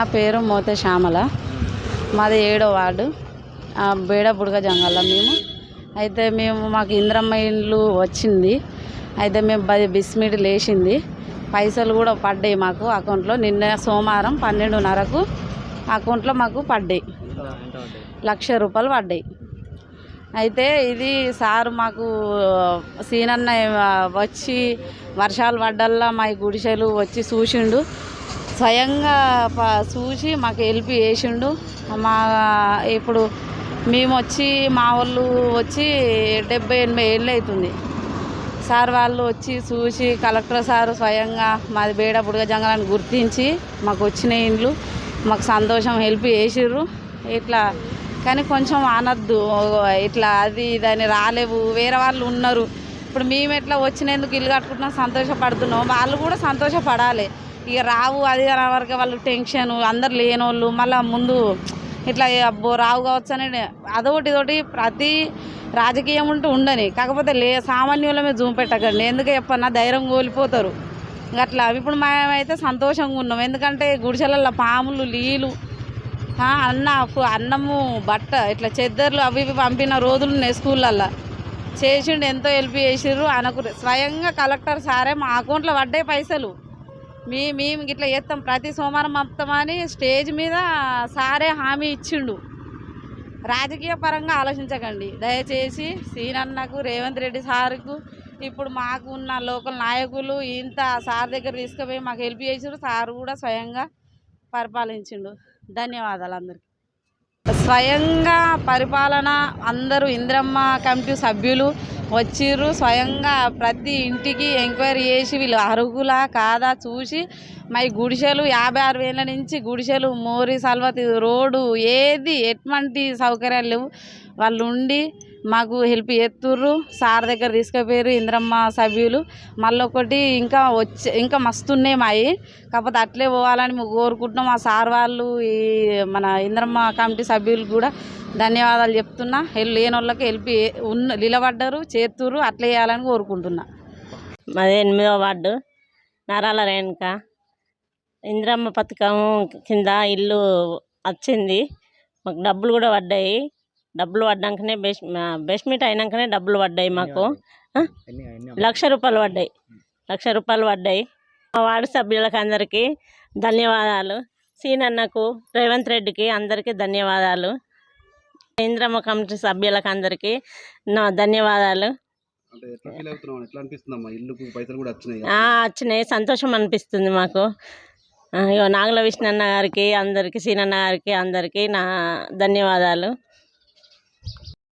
నా పేరు మోతే శ్యామల. మాది ఏడో వార్డు ఆ, జంగల్లో జంగల్ల మేము. అయితే మేము మాకు ఇంద్రమ్మ ఇండ్లు వచ్చింది. అయితే మేము పది బిస్మిడి లేచింది. పైసలు కూడా పడ్డాయి మాకు అకౌంట్లో. నిన్న సోమవారం పన్నెండున్నరకు అకౌంట్లో మాకు పడ్డాయి. లక్ష రూపాయలు పడ్డాయి. అయితే ఇది సారు మాకు సీనన్న వచ్చి వర్షాలు పడ్డల్లా మా గుడిసెలు వచ్చి చూసిండు. స్వయంగా ప- చూసి మాకు హెల్ప్ చేసిండు. మా ఇప్పుడు మేము వచ్చి మా వాళ్ళు వచ్చి డెబ్బై ఎనభై ఏళ్ళు అవుతుంది సార్ వాళ్ళు వచ్చి చూసి కలెక్టర్ సారు స్వయంగా మాది బేడపుడుగా జంగలాన్ని గుర్తించి మాకు వచ్చిన ఇండ్లు మాకు సంతోషం హెల్ప్ చేసిర్రు. ఇట్లా కానీ కొంచెం అనద్దు. ఇట్లా అది ఇదని రాలేవు. వేరే వాళ్ళు ఉన్నారు. ఇప్పుడు మేము ఎట్లా వచ్చినందుకు ఇల్లు కట్టుకుంటున్నాం సంతోషపడుతున్నాం. వాళ్ళు కూడా సంతోషపడాలి. ఇక రావు అది వరకు వాళ్ళు టెన్షన్ అందరు లేనోళ్ళు మళ్ళీ ముందు ఇట్లా అబ్బో రావు కావచ్చు అని అదొకటి ఇదొకటి ప్రతి రాజకీయం ఉంటూ ఉండని. కాకపోతే లే సామాన్యుల మీద జూమ్ పెట్టకండి. ఎందుకు చెప్పన్నా ధైర్యం కోల్పోతారు. అట్లా ఇప్పుడు మేమైతే సంతోషంగా ఉన్నాం. ఎందుకంటే గుడిసెలల్లో పాములు నీళ్ళు అన్న అన్నము బట్ట ఇట్లా చెద్దర్లు అవి ఇవి పంపిన రోజులు ఉన్నాయి స్కూళ్ళల్లో. చేసిండు ఎంతో హెల్ప్ చేసిర్రు. అనకు స్వయంగా కలెక్టర్ సారే మా అకౌంట్లో పడ్డాయి పైసలు. మీ మేము ఇట్లా చేస్తాం. ప్రతి సోమవారం మొత్తమని స్టేజ్ మీద సారే హామీ ఇచ్చిండు. రాజకీయ పరంగా ఆలోచించకండి. దయచేసి సీనన్నకు రేవంత్ రెడ్డి సార్కు ఇప్పుడు మాకు ఉన్న లోకల్ నాయకులు ఇంత సార్ దగ్గర తీసుకుపోయి మాకు హెల్ప్ చేసారు సార్ కూడా స్వయంగా పరిపాలించిండు. ధన్యవాదాలు అందరికీ. స్వయంగా పరిపాలన అందరూ ఇంద్రమ్మ కమిటీ సభ్యులు వచ్చిర్రు. స్వయంగా ప్రతి ఇంటికి ఎంక్వైరీ చేసి వీళ్ళు అరుగులా కాదా చూసి మరి గుడిసెలు యాభై ఆరు వేల నుంచి గుడిసెలు మోరి సల్వతి రోడ్డు ఏది ఎటువంటి సౌకర్యాలు లేవు. వాళ్ళు ఉండి మాకు హెల్ప్ చేస్తుర్రు సార్ దగ్గర తీసుకుపోయారు ఇంద్రమ్మ సభ్యులు. మళ్ళీ ఒకటి ఇంకా వచ్చే ఇంకా మస్తున్నాయి మాయి. మావి కాకపోతే అట్లే పోవాలని మేము కోరుకుంటున్నాం. మా సార్ వాళ్ళు ఈ మన ఇంద్రమ్మ కమిటీ సభ్యులు కూడా ధన్యవాదాలు చెప్తున్నా. హెల్ లేని వాళ్ళకి హెల్ప్ ఉన్న నిలబడ్డారు చేతురు అట్లా చేయాలని కోరుకుంటున్నా. మాది ఎనిమిదో వార్డు నరాల రేణుక. ఇందిరమ్మ పథకం కింద ఇల్లు వచ్చింది. మాకు డబ్బులు కూడా పడ్డాయి. డబ్బులు పడ్డాకనే బెస్ బెస్ట్మీట్ అయినాకనే డబ్బులు పడ్డాయి మాకు. లక్ష రూపాయలు పడ్డాయి. లక్ష రూపాయలు పడ్డాయి. మా వార్డు సభ్యులకు అందరికీ ధన్యవాదాలు. సీనన్నకు రేవంత్ రెడ్డికి అందరికీ ధన్యవాదాలు. ఇంద్రమ్మ కమిటీ సభ్యులకు అందరికీ నా ధన్యవాదాలు. వచ్చినాయి సంతోషం అనిపిస్తుంది మాకు. నాగల విష్ణన్న గారికి అందరికీ సీనన్న గారికి అందరికీ నా ధన్యవాదాలు.